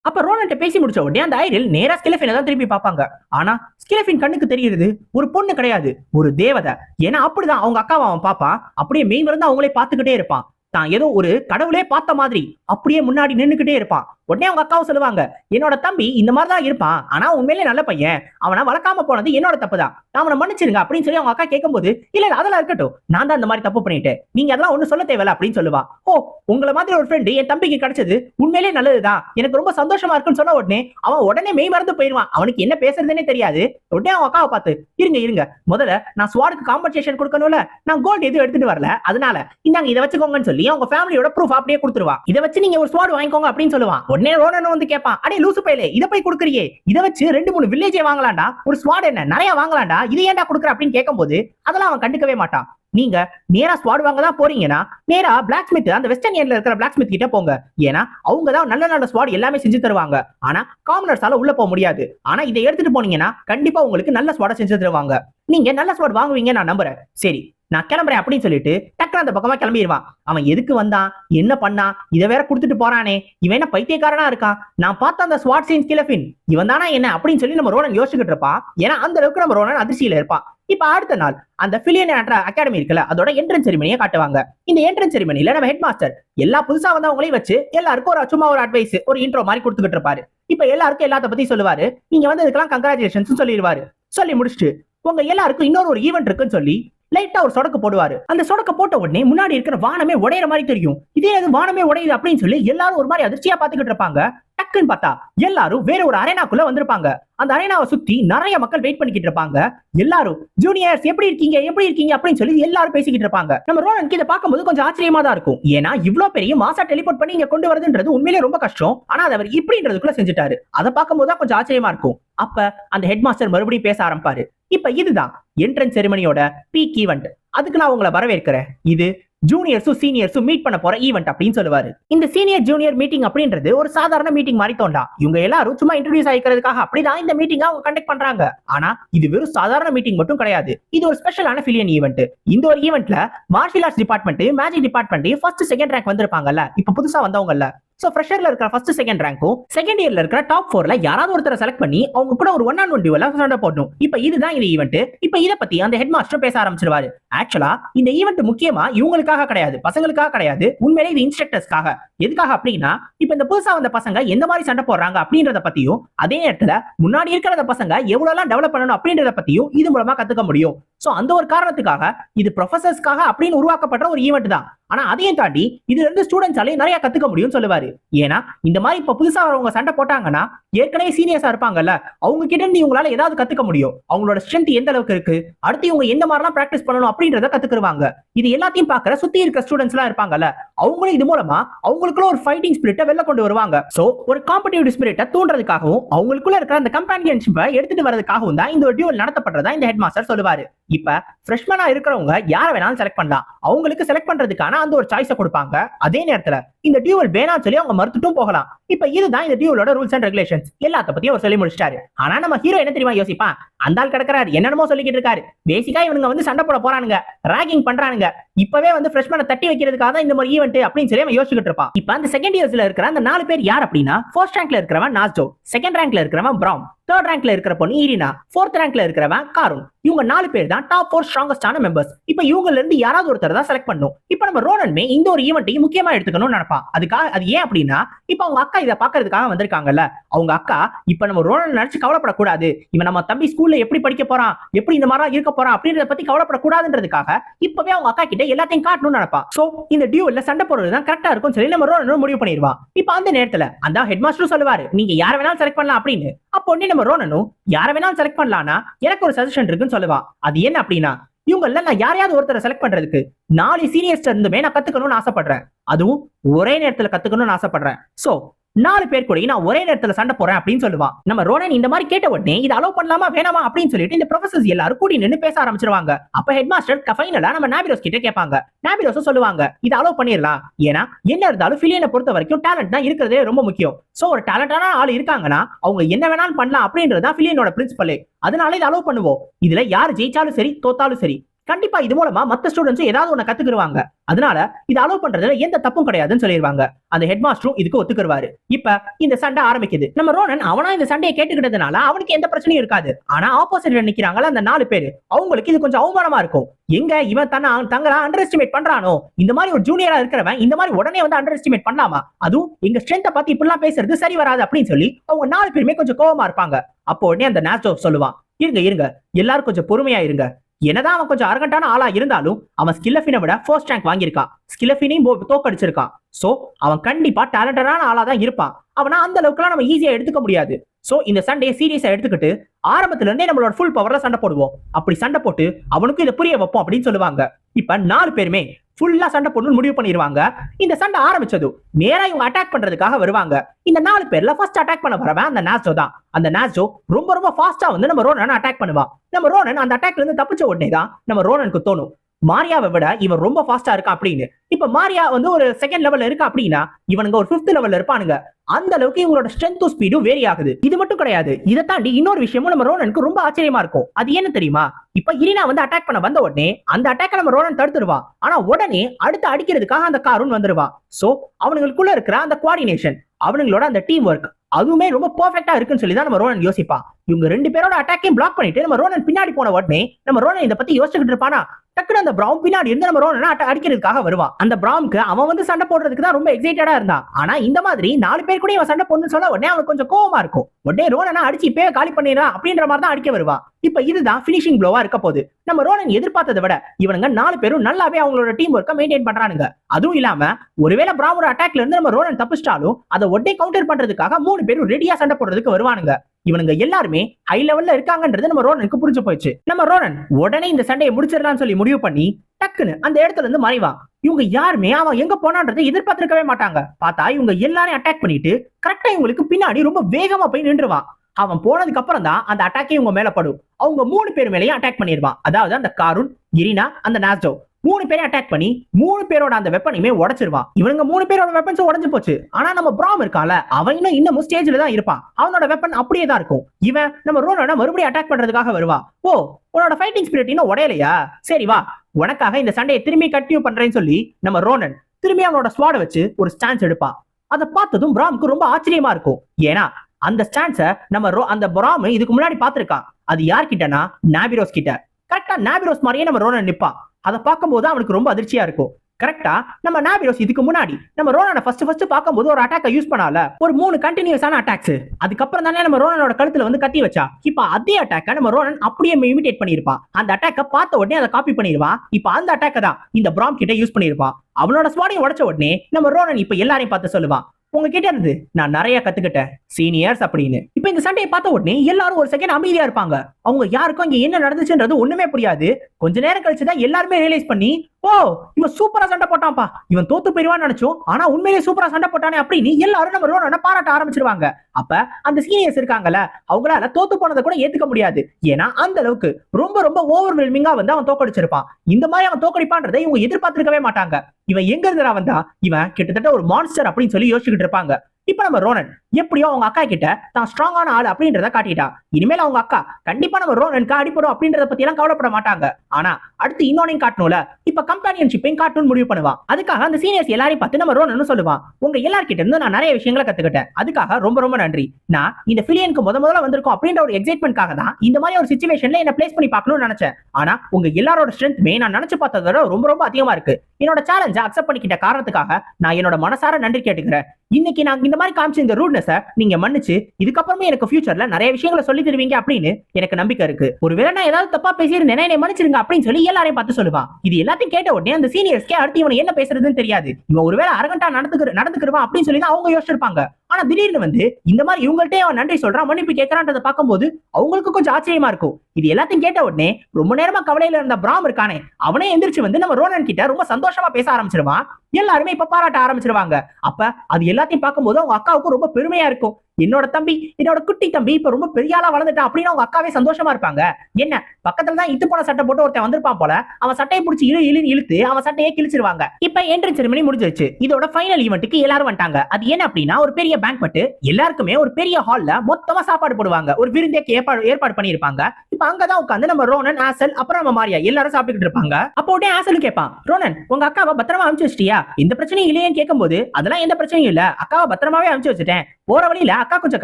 Speaker 1: அப்ப ரோனன்ட்ட பேசி முடிச்ச உடனே அந்த ஐரில் நேரா ஸ்கிலஃபினை தான் திருப்பி பார்ப்பாங்க. ஆனா ஸ்கிலஃபின் கண்ணுக்கு தெரியுது ஒரு பொண்ணு கிடையாது ஒரு தேவதை. ஏன்னா அப்படிதான் அவங்க அக்காவை அவன் பார்ப்பான். அப்படியே மெய் மருந்து அவங்களே பார்த்துக்கிட்டே இருப்பான். தான் ஏதோ ஒரு கடவுளே பார்த்த மாதிரி அப்படியே முன்னாடி நின்றுக்கிட்டே இருப்பான். உடனே அவங்க அக்காவும் சொல்லுவாங்க என்னோட தம்பி இந்த மாதிரி தான் இருப்பான். ஆனா உண்மையிலே நல்ல பையன். அவனை வளர்க்காம போனது என்னோட தப்பு தான். அவனை மன்னிச்சிருங்க. அப்படின்னு சொல்லி அவங்க அக்கா கேட்கும்போது இல்ல இல்ல அதெல்லாம் இருக்கட்டும். நான் தான் இந்த மாதிரி தப்பு பண்ணிட்டேன். நீங்க அதெல்லாம் ஒண்ணும் சொல்ல தேவையில்ல. அப்படின்னு சொல்லுவா. ஓ உங்களை மாதிரி ஒரு ஃப்ரெண்டு என் தம்பிக்கு கிடைச்சது உண்மையிலே நல்லதுதான். எனக்கு ரொம்ப சந்தோஷமா இருக்குன்னு சொன்ன உடனே அவன் உடனே மெய் மறந்து போயிடுவான். அவனுக்கு என்ன பேசுறதுன்னே தெரியாது. உடனே அவன் அக்காவை பார்த்து இருங்க இருங்க. முதல்ல நான் ஸ்வாடுக்கு காம்பன்சேஷன் கொடுக்கணும்ல. நான் கோல்டு எதுவும் எடுத்துட்டு வரல. அதனால இந்தாங்க இதை வச்சுக்கோங்கன்னு சொல்லி அவங்க ஃபேமிலியோட ப்ரூஃப் அப்படியே கொடுத்துருவான் இதை வச்சு நீங்க ஒரு ஸ்வாட் வாங்கிக்கோங்க அப்படின்னு சொல்லுவான். உடனே ரோனன் வந்து கேட்பான் அடே லூசு பையலே இதை போய் கொடுக்குறியே. இதை வச்சு ரெண்டு மூணு வில்லேஜே வாங்கலாம்டா. ஒரு ஸ்வாட் என்ன நிறைய வாங்கலாம்டா. இது ஏன்டா கொடுக்குற? அப்படின்னு கேட்கும்போது அதெல்லாம் அவன் கண்டுக்கவே மாட்டான். நீங்க நேரா ஸ்வாட் வாங்க தான் போறீங்கன்னா நேரா பிளாக் ஸ்மித் அந்த வெஸ்டர்ன் ஏன்ல இருக்கிற பிளாக் ஸ்மித் கிட்ட போங்க. ஏன்னா அவங்க தான் நல்ல நல்ல ஸ்வாட் எல்லாமே செஞ்சு தருவாங்க. ஆனா காமனர்ஸால உள்ள போக முடியாது. ஆனா இதை எடுத்துட்டு போனீங்கன்னா கண்டிப்பா உங்களுக்கு நல்ல ஸ்வாட செஞ்சு தருவாங்க. நீங்க நல்ல ஸ்வாட் வாங்குவீங்க நான் நம்புறேன். சரி நான் கிளம்புறேன் அப்படின்னு சொல்லிட்டு டக்குனு அந்த பக்கமா கிளம்பிடுவான். அவன் எதுக்கு வந்தான்? என்ன பண்ணா இதை வேற கொடுத்துட்டு போறானே. இவன் என்ன பைத்தியக்காரனா இருக்கான்? நான் பார்த்த அந்த ஸ்வாட் சீன் கிலஃபின் இவன் தானா என்ன அப்படின்னு சொல்லி நம்ம ரோனன் யோசிச்சுக்கிட்டு இருப்பான். ஏன்னா அந்த அளவுக்கு நம்ம ரோனன் அதிர்ச்சியில இருப்பான். இப்ப அடுத்த நாள் அந்த பிலியன் அகாடமி இருக்குல்ல அதோட என்ட்ரன்ஸ் செரிமனியை காட்டுவாங்க. இந்த என்ட்ரன்ஸ் செரிமனியில நம்ம ஹெட் மாஸ்டர் எல்லா புதுசா வந்தவங்களையும் வச்சு எல்லாருக்கும் ஒரு சும்மா ஒரு அட்வைஸ் ஒரு இன்ட்ரோ மாதிரி கொடுத்துக்கிட்டு இருப்பாரு. இப்ப எல்லாருக்கும் எல்லாத்த பத்தி சொல்லுவாரு. நீங்க வந்து இதுக்கெல்லாம் கங்க்ராச்சுலேஷன்ஸ் சொல்லிடுவாரு. சொல்லி முடிச்சுட்டு உங்க எல்லாருக்கும் இன்னொரு ஒரு ஈவெண்ட் இருக்குன்னு சொல்லி லைட்டா ஒரு சொடக்கு போடுவாரு. அந்த சொடக்க போட்ட உடனே முன்னாடி இருக்கிற வானமே உடையிற மாதிரி தெரியும். இதே அது வானமே உடையுது அப்படின்னு சொல்லி எல்லாரும் ஒரு மாதிரி அதிர்ச்சியா பாத்துக்கிட்டு இருப்பாங்க. டக்குன்னு பார்த்தா எல்லாரும் வேற ஒரு அரேனாக்குள்ள வந்திருப்பாங்க. அந்த அரேனாவை சுத்தி நிறைய மக்கள் வெயிட் பண்ணிக்கிட்டு இருப்பாங்க. எல்லாரும் ஜூனியர்ஸ் எப்படி இருக்கீங்க? எப்படி இருக்கீங்க? அப்படின்னு சொல்லி எல்லாரும் பேசிக்கிட்டு இருப்பாங்க. நம்ம ரோலனுக்கு இதை பார்க்கும்போது கொஞ்சம் ஆச்சரியமா தான் இருக்கும். ஏன்னா இவ்வளவு பெரிய மாசா டெலிபோர்ட் பண்ணி இங்க கொண்டு வரதுன்றது உண்மையிலே ரொம்ப கஷ்டம். ஆனா அதை அவர் இப்படின்றதுக்குள்ள செஞ்சுட்டாரு. அதை பார்க்கும்போது தான் கொஞ்சம் ஆச்சரியமா இருக்கும். அப்ப அந்த ஹெட் மாஸ்டர் மறுபடியும் பேச ஆரம்பிப்பாரு. இப்ப இதுதான் என்ட்ரன்ஸ் செரிமனியோட பீக் ஈவெண்ட் அதுக்கு நான் உங்களை வரவேற்கிறேன். இது ஜூனியர்ஸும் சீனியர்ஸும் மீட் பண்ண போற ஈவெண்ட் அப்படின்னு சொல்லுவாரு. இந்த சீனியர் ஜூனியர் மீட்டிங் அப்படின்றது ஒரு சாதாரண மீட்டிங் மாதிரி தோண்டா. இவங்க எல்லாரும் சும்மா இன்ட்ரடியூஸ் ஆயிக்கிறதுக்காக அப்படிதான் இந்த மீட்டிங் அவங்க கண்டக்ட் பண்றாங்க. ஆனா இது வெறும் சாதாரண மீட்டிங் மட்டும் கிடையாது. இது ஒரு ஸ்பெஷலான பிலியன் ஈவெண்ட் இந்த ஒரு ஈவெண்ட்ல martial arts department magic department first second rank வந்திருப்பாங்கல்ல. இப்ப புதுசா வந்தவங்கல்ல. ஸோ ஃப்ரெஷர்ல இருக்கிற ஃபர்ஸ்ட் செகண்ட் ரேங்க்கும் செகண்ட் இயர்ல இருக்கிற டாப் ஃபோர்ல யாராவது ஒருத்தரை செலக்ட் பண்ணி அவங்க கூட ஒரு ஒன் ஆன் ஒன் டியூல சண்டை போடணும். இப்ப இதுதான் இந்த ஈவெண்ட் இப்போ இத பத்தி அந்த ஹெட் மாஸ்டர் பேச ஆரம்பிச்சிருவாரு. ஆக்சுவலா இந்த ஈவெண்ட் முக்கியமா இவங்களுக்காக கிடையாது பசங்களுக்காக கிடையாது. உண்மையிலே இது இன்ஸ்ட்ரக்டர்ஸ்க்காக எதுக்காக அப்படின்னா இப்போ இந்த புதுசா வந்த பசங்க எந்த மாதிரி சண்டை போடுறாங்க அப்படின்றத பத்தியும் அதே நேரத்துல முன்னாடி இருக்கிற அந்த பசங்க எவ்வளவு டெவலப் பண்ணணும் அப்படின்றத பத்தியும் இது மூலமா கத்துக்க முடியும். சோ அந்த ஒரு காரணத்துக்காக இது ப்ரொஃபசர்ஸ்க்காக அப்படின்னு உருவாக்கப்பட்ட ஒரு ஈவெண்ட் தான். ஆனா அதையும் தாண்டி இதுல இருந்து ஸ்டூடெண்ட்ஸாலே நிறைய கத்துக்க முடியும்னு சொல்லுவாரு. ஏன்னா இந்த மாதிரி இப்ப புதுசா அவங்க சண்டை போட்டாங்கன்னா ஏற்கனவே சீனியர்ஸா இருப்பாங்கல்ல அவங்க கிட்ட இருந்து இவங்களால ஏதாவது கத்துக்க முடியும். அவங்களோட ஸ்ட்ரென்த் எந்த அளவுக்கு இருக்கு? அடுத்து இவங்க எந்த மாதிரிலாம் ப்ராக்டிஸ் பண்ணணும் அப்படின்றத கத்துக்குருவாங்க. இது எல்லாத்தையும் பாக்குற சுத்தி இருக்க ஸ்டூடெண்ட்ஸ் எல்லாம் இருப்பாங்கல்ல அவங்களும் இது மூலமா அவங்களுக்குள்ள ஒரு ஃபைட்டிங் ஸ்பிரிட்டை வெளில கொண்டு வருவாங்க. சோ ஒரு காம்படிட்டிவ் ஸ்பிரிட்டை தூண்டுறதுக்காகவும் அவங்களுக்குள்ள இருக்கிற அந்த கம்பானியன்ஷிப்பை எடுத்துட்டு வரதுக்காகவும் தான் இந்த ஒரு டியூல் நடத்தப்படுறதா இந்த ஹெட் மாஸ்டர் சொல்லுவாரு. இப்ப ஃப்ரெஷ்மனா இருக்கிறவங்க யார வேணாலும் செலக்ட் பண்ணலாம். அவங்களுக்கு செலக்ட் பண்றதுக்கான அந்த ஒரு சாய்ஸை கொடுப்பாங்க. அதே நேரத்துல இந்த டியூவல் வேணாம்னு சொல்லி அவங்க மறுத்துட்டும் போகலாம். இப்ப இதுதான் இந்த டியூவலோட ரூல்ஸ் அண்ட் ரெகுலேஷன்ஸ் எல்லாத்த பத்தியும் அவர் சொல்லி முடிச்சிட்டாரு. ஆனா நம்ம ஹீரோ என்ன தெரியுமா யோசிப்பான்? அந்த ஆள் கிடக்குறாரு. என்னென்னமோ சொல்லிக்கிட்டு இருக்காரு. பேசிக்கா இவனுங்க வந்து சண்டை போட போறானுங்க. ராகிங் பண்றானுங்க. இப்பவே வந்து ஃப்ரெஷ்மேனை தட்டி வைக்கிறதுக்காக தான் இந்த மாதிரி ஈவெண்ட் அப்படின்னு சொல்லி அவன் யோசிச்சுட்டு இருப்பான். இப்ப அந்த செகண்ட் இயர்ஸ்ல இருக்கிற அந்த நாலு பேர் யார் அப்படின்னா ஃபர்ஸ்ட் ரேங்க்ல இருக்கிறவன் நாஸ்டோ செகண்ட் ரேங்க்ல இருக்கிறவன் ப்ரௌன். தேர்ட் ரேங்க்ல இருக்கிற பொண்ணு ஈரினா ஃபோர்த் ரேங்க்ல இருக்கிறவன் காரூன் இவங்க நாலு பேர் தான் டாப் ஃபோர் ஸ்ட்ராங்கஸ்டான மெம்பர்ஸ் இப்ப இவங்கல இருந்து யாராவது ஒருத்தர் தான் செலக்ட் பண்ணும். இப்ப நம்ம ரோனன்மே இந்த ஒரு ஈவெண்ட்டையும் முக்கியமா எடுத்துக்கணும்னு நினைப்பான். அதுக்காக அது ஏன் அப்படின்னா இப்ப அவங்க அக்கா இதை பாக்குறதுக்காக வந்திருக்காங்கல்ல அவங்க அக்கா இப்ப நம்ம ரோனன் நினைச்சு கவலைப்படக்கூடாது. இவன் நம்ம தம்பி ஸ்கூல்ல எப்படி படிக்க போறான் எப்படி இந்த மாதிரி இருக்க போறான் அப்படின்றத பத்தி கவலைப்படக்கூடாதுன்றதுக்காக இப்பவே அவங்க அக்கா கிட்ட எல்லாத்தையும் காட்டணும்னு நினைப்பான். சோ இந்த டியூல சண்டை போடுறது தான் கரெக்டா இருக்கும் சொல்லி நம்ம ரோனன் முடிவு பண்ணிடுவான். இப்ப அந்த நேரத்துல அந்த ஹெட் மாஸ்டரும் சொல்லுவாரு நீங்க யார வேணாலும் செலக்ட் பண்ணலாம் அப்படின்னு. அப்போ நம்ம ரோனனும் யார வேணாலும் செலக்ட் பண்ணலாம்னா எனக்கு ஒரு சஜஷன் இருக்குன்னு சொல்லுவா. அது என்ன அப்படின்னா இவங்கள நான் யாரையாவது ஒருத்தரை செலக்ட் பண்றதுக்கு நாலு சீனியர்ஸ் இருந்துமே நான் கத்துக்கணும்னு ஆசைப்படுறேன். அதுவும் ஒரே நேரத்துல கத்துக்கணும்னு ஆசைப்படுறேன். சோ நாலு பேர் கூட நான் ஒரே நேரத்துல சண்டை போறேன் அப்படின்னு சொல்லுவான் நம்ம ரோனன் இந்த மாதிரி கேட்ட உடனே இது அலோவ் பண்ணலாமா? வேணாமா? அப்படின்னு சொல்லிட்டு இந்த ப்ரொஃபசர்ஸ் எல்லாரும் கூடி நின்று பேச ஆரம்பிச்சிருவாங்க. அப்ப ஹெட் மாஸ்டர் ஃபைனலா நம்ம நாபிரோஸ் கிட்ட கேட்பாங்க. நாபிரோஸ் சொல்லுவாங்க இது அலோவ் பண்ணிடலாம் ஏன்னா என்ன இருந்தாலும் ஃபிலியனை பொறுத்த வரைக்கும் டேலண்ட் தான் இருக்கிறதே ரொம்ப முக்கியம். சோ ஒரு டேலண்டான ஆள் இருக்காங்கன்னா அவங்க என்ன வேணாலும் பண்ணலாம் அப்படின்றது தான் ஃபிலியனோட பிரின்சிபலே அதனால இதை அலோவ் பண்ணுவோம். இதுல யார் ஜெயிச்சாலும் சரி தோத்தாலும் சரி. கண்டிப்பா இது மூலமா மத்த ஸ்டூடெண்ட்ஸும் ஏதாவது ஒண்ணு கத்துக்குருவாங்க. அதனால இது அலோவ் பண்றதுல எந்த தப்பும் கிடையாதுன்னு சொல்லிடுவாங்க அந்த ஹெட் மாஸ்டரும் இதுக்கு ஒத்துக்குருவாரு. இப்ப இந்த சண்டை ஆரம்பிக்குது. நம்ம ரோனன் அவனா இந்த சண்டையை கேட்டுக்கிட்டதுனால அவனுக்கு எந்த பிரச்சனையும் இருக்காது. ஆனா ஆப்போசிட்ல நிக்கிறாங்களா அந்த நாலு பேரு. அவங்களுக்கு இது கொஞ்சம் அவமானமா இருக்கும். எங்க இவன் தன்னை தங்களை அண்டர் எஸ்டிமேட் பண்றானோ? இந்த மாதிரி ஒரு ஜூனியரா இருக்கிறவன் இந்த மாதிரி உடனே வந்து அண்டர் எஸ்டிமேட் பண்ணலாமா? அதுவும் எங்க ஸ்ட்ரென்த்தை பத்தி இப்படிலாம் பேசுறது சரி வராது அப்படின்னு சொல்லி அவங்க நாலு பேருமே கொஞ்சம் கோவமா இருப்பாங்க. அப்போ உடனே அந்த நாஸ்டோ சொல்லுவான். இருங்க இருங்க. எல்லாரும் கொஞ்சம் பொறுமையா இருங்க. என்னதான் அவன் கொஞ்சம் அரகட்டான ஆளா இருந்தாலும் அவன் ஸ்கில்லஃபினை விட ஃபர்ஸ்ட் ரேங்க் வாங்கியிருக்கான். ஸ்கில்லஃபினையும் தோக்கடிச்சிருக்கான் சோ அவன் கண்டிப்பா டேலண்டடான ஆளா தான் இருப்பான். அவனா அந்த அளவுக்குலாம் நம்ம ஈஸியா எடுத்துக்க முடியாது. ஸோ இந்த சண்டையை சீரியஸா எடுத்துக்கிட்டு ஆரம்பத்துல இருந்தே நம்மளோட ஃபுல் பவர்ல சண்டை போடுவோம். அப்படி சண்டை போட்டு அவனுக்கும் இதை புரிய வைப்போம் அப்படின்னு சொல்லுவாங்க. இப்ப நாலு பேருமே ஃபுல்லா சண்டை போடணும்னு முடிவு பண்ணிடுவாங்க இந்த சண்டை ஆரம்பிச்சதும் நேரா இவங்க அட்டாக் பண்றதுக்காக வருவாங்க. இந்த நாலு பேர்ல ஃபர்ஸ்ட் அட்டாக் பண்ண வரவன் அந்த நாஸ்டோ தான். அந்த நாஸ்டோ ரொம்ப ரொம்ப ஃபாஸ்டா வந்து நம்ம ரோனன் அட்டாக் பண்ணுவான். நம்ம ரோனன் அந்த அட்டாக்ல இருந்து தப்பிச்ச உடனே தான் நம்ம ரோனனுக்கு தோணும். மாரியாவை விட இவன் ரொம்ப ஃபாஸ்டா இருக்கா அப்படின்னு. இப்ப மாரியா வந்து ஒரு செகண்ட் லெவல்ல இருக்கா அப்படின்னா இவனுங்க ஒரு ஃபிஃப்த் லெவல்ல இருப்பானுங்க. அந்த அளவுக்கு இவங்களோட ஸ்ட்ரென்த்தும் ஸ்பீடும் வேரி ஆகுது இது மட்டும் கிடையாது. இதை தாண்டி இன்னொரு விஷயமும் நம்ம ரோனனுக்கு ரொம்ப ஆச்சரியமா இருக்கும். அது என்ன தெரியுமா? இப்ப இரினா வந்து அட்டாக் பண்ண வந்த உடனே அந்த அட்டாக்க நம்ம ரோனன் தடுத்துருவான் ஆனா உடனே அடுத்து அடிக்கிறதுக்காக அந்த காரும் வந்துருவான் சோ அவனுங்களுக்குள்ள இருக்கிற அந்த குவாடினேஷன் அவனுங்களோட அந்த டீம் ஒர்க் அதுவுமே ரொம்ப பெர்ஃபெக்ட்டா இருக்குன்னு சொல்லி தான் நம்ம ரோனன் யோசிப்பான் இவங்க ரெண்டு பேரோட அட்டாக்கையும் பிளாக் பண்ணிட்டு நம்ம ரோனன் பின்னாடி போன உடனே நம்ம ரோனன் இதை பத்தி யோசிச்சுக்கிட்டு இருப்பானா? டக்குனு அந்த பிராம் பின்னாடி இருந்து நம்ம ரோனன் அடிக்கிறதுக்காக வருவான். அந்த பிராம்க்கு அவன் வந்து சண்டை போடுறதுக்கு தான் ரொம்ப எக்ஸைட்டடா இருந்தான். ஆனா இந்த மாதிரி நாலு பேர் கூட இவன் சண்டை போடணும்னு சொல்ல உடனே அவனுக்கு கொஞ்சம் கோவமா இருக்கும். உடனே ரோனனா அடிச்சு இப்பவே காலி பண்ணிடலாம் அப்படின்ற மாதிரி தான் அடிக்க வருவான். இப்ப இதுதான் பினிஷிங் ப்ளோவா இருக்க போகுது. நம்ம ரோனன் எதிர்பார்த்ததை விட இவனுங்க நாலு பேரும் நல்லாவே அவங்களோட டீம் ஒர்க்கை மெயின்டைன் பண்றானுங்க. அதுவும் இல்லாம ஒருவேளை பிராமோட அட்டாக்ல இருந்து நம்ம ரோனன் தப்பிச்சிட்டாலும் அதை உடனே கவுண்டர் பண்றதுக்காக மூணு பேரும் ரெடியா சண்டை போடுறதுக்கு வருவானுங்க. இவனுங்க எல்லாருமே ஹை லெவல்ல இருக்காங்கன்றது நம்ம ரோனனுக்கு புரிஞ்சு போயிடுச்சு. நம்ம ரோனன் உடனே இந்த சண்டையை முடிச்சிடலாம்னு சொல்லி முடிவு பண்ணி டக்குன்னு அந்த இடத்துல இருந்து மறைவான் இவங்க யாருமே அவன் எங்க போனான்றதை எதிர்பார்த்திருக்கவே மாட்டாங்க. பார்த்தா இவங்க எல்லாரையும் அட்டாக் பண்ணிட்டு கரெக்டா இவங்களுக்கு பின்னாடி ரொம்ப வேகமா போய் நின்றுவான் அவன் போனதுக்கு அப்புறம் தான் அந்த அட்டாக்கே இவங்க மேல படும். அவங்க மூணு பேர் மேலேயும் அட்டாக் பண்ணிடுவான் அதாவது அந்த காரூன் இரினா அந்த நாஸ்டோ. மூணு பேரையும் அட்டாக் பண்ணி மூணு பேரோட அந்த வெப்பனையுமே உடைச்சிருவான். இவங்க மூணு பேரோட வெப்பன்ஸ் உடஞ்சு போச்சு. ஆனா நம்ம பிராம் இருக்கான்ல அவன் இன்னும் இன்னமும் ஸ்டேஜ்ல தான் இருப்பான். அவனோட வெப்பன் அப்படியே தான் இருக்கும். இவன் நம்ம ரோனோட மறுபடியும் அட்டாக் பண்றதுக்காக வருவா. ஓ உன்னோட ஃபைட்டிங் ஸ்பிரிட் இன்னும் உடையலையா? சரி வா. உனக்காக இந்த சண்டையை திரும்பி கண்டினியூ பண்றேன்னு சொல்லி நம்ம ரோனன் திரும்பி அவனோட ஸ்வாட வச்சு ஒரு ஸ்டான்ஸ் எடுப்பான். அதை பார்த்ததும் பிராம்க்கு ரொம்ப ஆச்சரியமா இருக்கும். ஏன்னா அந்த ஸ்டான்ஸ நம்ம ரோ அந்த பிராம் இதுக்கு முன்னாடி பார்த்துருக்கான். அது யார்கிட்டனா நாபிரோஸ் கிட்ட. கரெக்டா நாபிரோஸ் மாதிரியே நம்ம ரோனன் நிப்பான். அதை பார்க்கும்போது அவனுக்கு ரொம்ப அதிர்ச்சியா இருக்கும். கரெக்டா நம்ம நாபிரோஸ் இதுக்கு முன்னாடி நம்ம ரோனனை ஃபர்ஸ்ட் ஃபர்ஸ்ட் பார்க்கும்போது ஒரு அட்டாக்கை யூஸ் பண்ணால ஒரு மூணு கண்டினியூஸான அட்டாக்ஸ் அதுக்கப்புறம் தானே நம்ம ரோனனோட கழுத்துல வந்து கத்தி வச்சா. இப்ப அதே அட்டாக்கை நம்ம ரோனன் அப்படியே இமிடேட் பண்ணிருப்பா அந்த அட்டாக்கை பார்த்த உடனே அதை காப்பி பண்ணிடுவா. இப்ப அந்த அட்டாக்கை தான் இந்த பிராம் கிட்ட யூஸ் பண்ணிருப்பா அவனோட ஸ்வாடையும் உடச்ச உடனே நம்ம ரோனன் இப்ப எல்லாரையும் பார்த்து சொல்லுவா. உங்ககிட்ட இருந்து நான் நிறைய கத்துக்கிட்டேன். சீனியர்ஸ் அப்படின்னு. இப்ப இந்த சண்டையை பார்த்த உடனே எல்லாரும் ஒரு செகண்ட் அமைதியா இருப்பாங்க. அவங்க யாருக்கும் இங்க என்ன நடந்துச்சுன்றது ஒண்ணுமே புரியாது. கொஞ்ச நேரம் கழிச்சு தான் எல்லாருமே ரியலைஸ் பண்ணி ஓ இவன் சூப்பரா சண்டை போட்டான்ப்பா. இவன் தோத்து போயிருவான்னு நினைச்சோம். ஆனா உண்மையிலேயே சூப்பரா சண்டை போட்டானே அப்படின்னு எல்லாரும் நம்ம ரோனனை பாராட்ட ஆரம்பிச்சிருவாங்க. அப்ப அந்த சீனியர்ஸ் இருக்காங்கல்ல அவங்களால தோத்து போனதை கூட ஏத்துக்க முடியாது. ஏன்னா அந்த அளவுக்கு ரொம்ப ரொம்ப ஓவர்வெல்மிங்கா வந்து அவன் தோக்கடிச்சிருப்பான். இந்த மாதிரி அவன் தோக்கடிப்பான்றதை இவங்க எதிர்பார்த்திருக்கவே மாட்டாங்க. இவன் எங்க இருந்தா வந்தா? இவன் கிட்டத்தட்ட ஒரு மான்ஸ்டர் அப்படின்னு சொல்லி யோசிச்சுக்கிட்டு இருப்பாங்க. இப்ப நம்ம ரோனன். எப்படியோ அவங்க அக்கா கிட்ட தான் ஸ்ட்ராங்கான ஆள் அப்படின்றத காட்டிட்டா. இனிமேல் அவங்க அக்கா கண்டிப்பா நம்ம ரோனனுக்கு அடிப்படும் அப்படின்றத பத்தி எல்லாம் கவலைப்பட மாட்டாங்க. ஆனா அடுத்து இன்னொன்னையும் காட்டணும்ல? இப்ப கம்பானியன்ஷிப்பையும் காட்டணும்னு முடிவு பண்ணுவான் அதுக்காக அந்த சீனியர்ஸ் எல்லாரையும் பார்த்து நம்ம ரோனன் சொல்லுவான் உங்க எல்லார்கிட்ட இருந்து நான் நிறைய விஷயங்களை கத்துக்கிட்டேன். அதுக்காக ரொம்ப ரொம்ப நன்றி. நான் இந்த பிலியனுக்கு முத முதல்ல வந்திருக்கோம் அப்படின்ற ஒரு எக்ஸைட்மெண்ட்காக தான் இந்த மாதிரி ஒரு சுச்சுவேஷன்ல என்ன பிளேஸ் பண்ணி பார்க்கணும்னு நினைச்சேன். ஆனா உங்க எல்லாரோட ஸ்ட்ரென்த்மே நான் நினைச்சு பார்த்ததை விட ரொம்ப ரொம்ப அதிகமா இருக்கு. என்னோட சேலஞ்சை அக்செப்ட் பண்ணிக்கிட்ட காரணத்துக்காக நான் என்னோட மனசார நன்றி கேட்டுக்கிறேன். இன்னைக்கு நான் இந்த மாதிரி காமிச்ச இந்த ரூட்னஸ் நீங்க மன்னிச்சு இதுக்கப்புறமே எனக்கு ஃபியூச்சர்ல நிறைய விஷயங்களை சொல்லி தருவீங்க அப்படின்னு எனக்கு நம்பிக்கை இருக்கு. ஒருவேளை நான் ஏதாவது தப்பா பேசியிருந்தேன் என்னை மன்னிச்சிருங்க அப்படின்னு சொல்லி எல்லாரையும் பார்த்து சொல்லுவான். இது எல்லாத்தையும் கேட்ட உடனே அந்த சீனியர்ஸ்க்கே அடுத்து இவன் என்ன பேசுறதுன்னு தெரியாது. இவன் ஒருவேளை அரகண்டா நடந்துக்கிற நடந்துக்கிறவா அப்படின்னு சொல்லி தான் அவங்க யோசிச்சிருப்பாங்க. ஆனா திடீர்னு வந்து இந்த மாதிரி இவங்கள்ட்டே அவன் நன்றி சொல்றான் மன்னிப்பு கேட்கறான்றத பார்க்கும்போது அவங்களுக்கு கொஞ்சம் ஆச்சரியமா இருக்கும். இது எல்லாத்தையும் கேட்ட உடனே ரொம்ப நேரமா கவலையில இருந்த பிராம் இருக்கானே அவனே எந்திரிச்சு வந்து நம்ம ரோனன் கிட்ட ரொம்ப சந்தோஷமா பேச ஆரம்பிச்சிருவான். எல்லாருமே இப்ப பாராட்ட ஆரம்பிச்சிருவாங்க. அப்ப அது எல்லாத்தையும் பார்க்கும்போது அவங்க அக்காவுக்கும் ரொம்ப பெருமையா இருக்கும். என்னோட தம்பி என்னோட குட்டி தம்பி இப்ப ரொம்ப பெரிய ஆளா வளர்ந்துட்டான் அப்படின்னு அவங்க அக்காவே சந்தோஷமா இருப்பாங்க. என்ன? பக்கத்துல தான் இத்து போன சட்டை போட்டு ஒருத்தன் வந்திருப்பான் போல. அவன் சட்டையை பிடிச்சி இழு இழுன்னு இழுத்து அவன் சட்டையே கிழிச்சிருவாங்க. இப்ப என்ட்ரன்ஸ் செரிமனி முடிஞ்சிருச்சு. இதோட ஃபைனல் ஈவெண்ட்டுக்கு எல்லாரும் வந்துட்டாங்க. அது என்ன அப்படின்னா ஒரு பெரிய பேங்க் பட்டு எல்லாருக்குமே ஒரு பெரிய ஹால்ல மொத்தமா சாப்பாடு போடுவாங்க. ஒரு விருந்தேக்கு ஏற்பாடு ஏற்பாடு பண்ணியிருப்பாங்க. இப்ப அங்கதான் உட்காந்து நம்ம ரோனன் ஆசல் அப்புறம் நம்ம மாரியா எல்லாரும் சாப்பிட்டுக்கிட்டு இருப்பாங்க. அப்போ உடனே ஆசல் கேட்பான் ரோனன் உங்க அக்காவை பத்திரமா அனுப்பிச்சு வச்சிட்டியா? இந்த பிரச்சனையும் இல்லையேன்னு கேட்கும்போது அதெல்லாம் எந்த பிரச்சனையும் இல்ல. அக்காவை பத்திரமாவே அனுப்பிச்சு வச்சுட்டேன். போற வழியில அக்கா கொஞ்சம்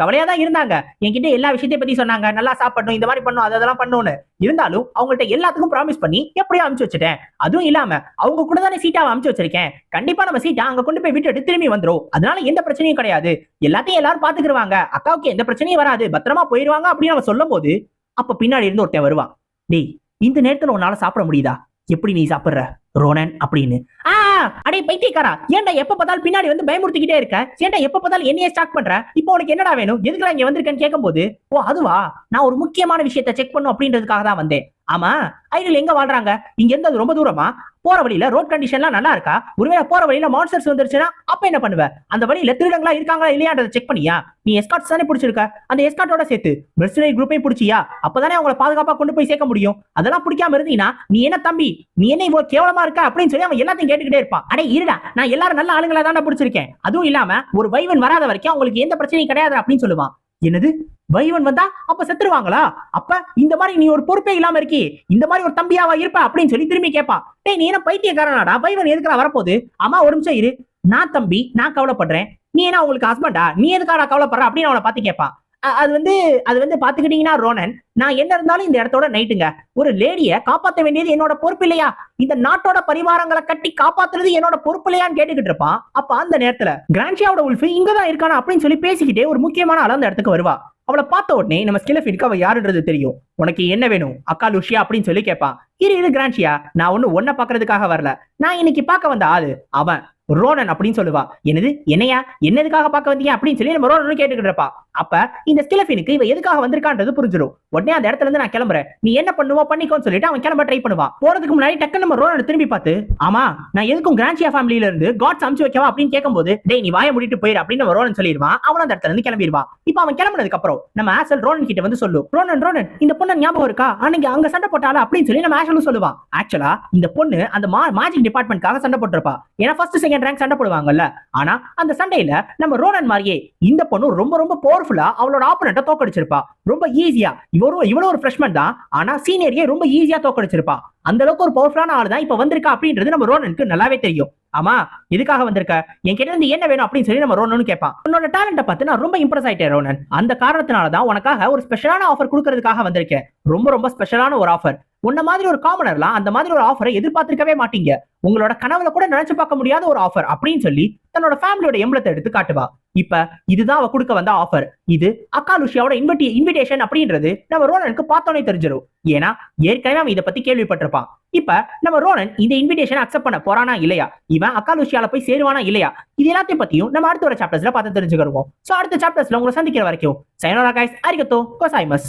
Speaker 1: கவலையா தான் இருந்தாங்க. என்கிட்ட எல்லா விஷயத்தையும் பத்தி சொன்னாங்க. நல்லா சாப்பிடணும் இந்த மாதிரி பண்ணும் அதெல்லாம் பண்ணும்னு இருந்தாலும் அவங்கள்ட்ட எல்லாத்துக்கும் ப்ராமிஸ் பண்ணி எப்படியோ அமுச்சு வச்சுட்டேன். அதுவும் இல்லாம அவங்க கூட தானே சீட்டாவை அமுச்சு வச்சிருக்கேன். கண்டிப்பா நம்ம சீட்டா அங்க கொண்டு போய் விட்டுட்டு திரும்பி வந்துரும். அதனால எந்த பிரச்சனையும் கிடையாது. எல்லாத்தையும் எல்லாரும் பாத்துக்கிருவாங்க அக்காவுக்கு எந்த பிரச்சனையும் வராது. பத்திரமா போயிருவாங்க அப்படின்னு நம்ம சொல்லும் போது அப்ப பின்னாடி இருந்து ஒருத்தன் வருவான். டேய் இந்த நேரத்துல உன்னால சாப்பிட முடியுதா? எப்படி நீ சாப்பிடுற? ரோனன் அப்படின்னு. ஆ அடே பைத்தியக்காரா ஏன்டா எப்ப பார்த்தாலும் பின்னாடி வந்து பயமுறுத்திக்கிட்டே இருக்க? ஏன்டா எப்ப பார்த்தாலும் என்னையே ஸ்டாக் பண்ற? இப்போ உனக்கு என்னடா வேணும்? எதுக்குடா இங்க வந்திருக்கேன்னு கேட்கும்போது ஓ அதுவா? நான் ஒரு முக்கியமான விஷயத்தை செக் பண்ணும் அப்படின்றதுக்காக தான் வந்தேன். ஆமா ஐடியில் எங்க வாழ்றாங்க? இங்க இருந்து அது ரொம்ப தூரமா? போற வழியில ரோட் கண்டிஷன்லாம் நல்லா இருக்கா? ஒருவேளை போற வழியில மான்ஸ்டர்ஸ் வந்துருச்சுன்னா அப்ப என்ன பண்ணுவ? அந்த வழியில திருடங்களா இருக்காங்களா இல்லையான்றத செக் பண்ணியா? நீ எஸ்காட்ஸ் தானே பிடிச்சிருக்க. அந்த எஸ்காட்டோட சேர்த்து மெர்சனரி குரூப்பையும் பிடிச்சியா? அப்பதானே அவங்களை பாதுகாப்பா கொண்டு போய் சேர்க்க முடியும். அதெல்லாம் பிடிக்காம இருந்தீங்கன்னா நீ என்ன தம்பி? நீ என்ன இவ்வளவு கேவலமா இருக்க? அப்படின்னு சொல்லி அவன் எல்லாத்தையும் கேட்டுக்கிட்டே இருப்பான். அடே இருடா நான் எல்லாரும் நல்ல ஆளுங்களா தானே பிடிச்சிருக்கேன். அதுவும் இல்லாம ஒரு வைவன் வராத வரைக்கும் அவங்களுக்கு எந்த பிரச்சனையும் கிடையாது அப்படின்னு சொல்லுவான். என்னது? வைவன் வந்தா அப்ப செத்துருவாங்களா? அப்ப இந்த மாதிரி நீ ஒரு பொறுப்பே இல்லாம இருக்கி இந்த மாதிரி ஒரு தம்பியாவா இருப்ப அப்படின்னு சொல்லி திரும்பி கேட்பா டேய் நீ என்ன பைத்தியக்காரனாடா? வைவன் எதுக்குடா வரப்போகுது? அம்மா ஒரு நிமிஷம் இரு. நான் தம்பி நான் கவலைப்படுறேன். நீ என்ன உங்களுக்கு ஹஸ்பண்டா நீ எதுக்காடா கவலைப்படுற அப்படின்னு அவனை பார்த்து கேட்பான் அது வந்து அது வந்து பாத்துக்கிட்டீங்கன்னா ரோனன் நான் என்ன இருந்தாலும் இந்த இடத்தோட நைட்டுங்க ஒரு லேடிய காப்பாத்த வேண்டியது என்னோட பொறுப்பு இல்லையா? இந்த நாட்டோட பரிவாரங்களை கட்டி காப்பாத்துறது என்னோட பொறுப்பு இல்லையான்னு கேட்டுக்கிட்டு இருப்பான். அப்ப அந்த நேரத்துல கிரான்ஷியாவோட உல்ஃபு இங்கதான் இருக்கானா? அப்படின்னு சொல்லி பேசிக்கிட்டே ஒரு முக்கியமான ஆள் அந்த இடத்துக்கு வருவா. அவளை பார்த்த உடனே நம்ம ஸ்கிலஃபிட்க்கு அவள் யாருன்றது தெரியும். உனக்கு என்ன வேணும்? அக்கா லுஷியா அப்படின்னு சொல்லி கேட்பான் இரு இரு கிரான்ஷியா நான் ஒன்னும் ஒன்ன பாக்குறதுக்காக வரல. நான் இன்னைக்கு பார்க்க வந்த ஆளு அவன். ரோனன் அப்படின்னு சொல்லுவா. என்னது? என்னையா? என்னதுக்காக பார்க்க வந்தீங்க? அப்படின்னு சொல்லி நம்ம ரோனன் கேட்டுக்கிட்டு இருப்பா அப்ப இந்த ஸ்கிலஃபினுக்கு இவ எதுக்காக வந்திருக்கான்றது புரிஞ்சிடும் உடனே அந்த இடத்துல இருந்து நான் கிளம்புறேன். நீ என்ன பண்ணுவோ பண்ணிக்கோன்னு சொல்லிட்டு அவன் கிளம்ப ட்ரை பண்ணுவான் போறதுக்கு முன்னாடி டக்கு நம்ம ரோனன் திரும்பி பார்த்து ஆமா நான் எதுக்கும் கிரான்சியா ஃபேமிலியில இருந்து காட்ஸ் அமுச்சு வைக்கவா? அப்படின்னு கேட்கும்போது டேய் நீ வாய முடிட்டு போயிரு அப்படின்னு நம்ம ரோனன் சொல்லிடுவான். அவன் அந்த இடத்துல இருந்து கிளம்பிடுவான் இப்போ அவன் கிளம்புனதுக்கு அப்புறம் நம்ம ஆசல் ரோனன் கிட்ட வந்து சொல்லும் ரோனன் ரோனன் இந்த பொண்ணு ஞாபகம் இருக்கா? அன்னைக்கு அங்க சண்டை போட்டால அப்படின்னு சொல்லி நம்ம ஆசலும் சொல்லுவான். ஆக்சுவலா இந்த பொண்ணு அந்த மாஜிக் டிபார்ட்மெண்ட்காக சண்டை போட்டிருப்பா. ஏன்னா ஃபர்ஸ்ட் செகண்ட் ரேங்க் சண்டை போடுவாங்கல்ல. ஆனா அந்த சண்டையில நம்ம ரோனன் மாதிரியே இந்த பொண்ணு ரொம்ப ரொம்ப பவர்ஃபுல்லா அவளோட ஆப்போனண்ட்டை தோக்கடிச்சிருப்பா. ரொம்ப ஈஸியா இவரும் இவ்வளவு ஒரு ஃப்ரெஷ்மன் தான். ஆனா சீனியரையே ரொம்ப ஈஸியா தோக்கடிச்சிருப்பா. அந்த அளவுக்கு ஒரு பவர்ஃபுல்லான ஆள் தான் இப்ப வந்திருக்கா அப்படின்றது நம்ம ரோனனுக்கு நல்லாவே தெரியும். ஆமா எதுக்காக வந்திருக்க? என்கிட்ட இருந்து என்ன வேணும் அப்படின்னு சொல்லி நம்ம ரோனன் கேட்பான். உன்னோட டேலண்ட பார்த்து நான் ரொம்ப இம்ப்ரெஸ் ஆயிட்டேன் ரோனன். அந்த காரணத்தினால தான் உனக்காக ஒரு ஸ்பெஷலான ஆஃபர் கொடுக்கறதுக்காக வந்திருக்கேன். ரொம்ப ரொம்ப ஸ்பெஷலான ஒரு ஆஃபர் உன்ன மாதிரி ஒரு காமனர்லாம் அந்த மாதிரி ஒரு ஆஃபரை எதிர்பார்த்திருக்கவே மாட்டீங்க. உங்களோட கனவுல கூட நினைச்சு பார்க்க முடியாத ஒரு ஆஃபர் அப்படின்னு சொல்லி தன்னோட ஃபேமிலியோட எம்பளத்தை எடுத்து காட்டுவா இப்ப இதுதான் அவ கொடுக்க வந்த ஆஃபர் இது அக்கா லுஷியாவோட இன்விட்டி இன்விடேஷன் அப்படின்றது நம்ம ரோனனுக்கு பார்த்தோன்னே தெரிஞ்சிடும் ஏன்னா ஏற்கனவே அவன் இதை பத்தி கேள்விப்பட்டிருப்பான். இப்ப நம்ம ரோனன் இந்த இன்விடேஷன் அக்செப்ட் பண்ண போறானா இல்லையா? இவன் அக்கா லுஷியால போய் சேருவானா இல்லையா? இது எல்லாத்தையும் பத்தியும் நம்ம அடுத்த ஒரு சாப்டர்ஸ்ல பார்த்து தெரிஞ்சுக்கிறோம் சோ அடுத்த சாப்டர்ஸ்ல உங்களை சந்திக்கிற வரைக்கும் சைனோரா கைஸ் அரிகத்தோ கோசாய்மஸ்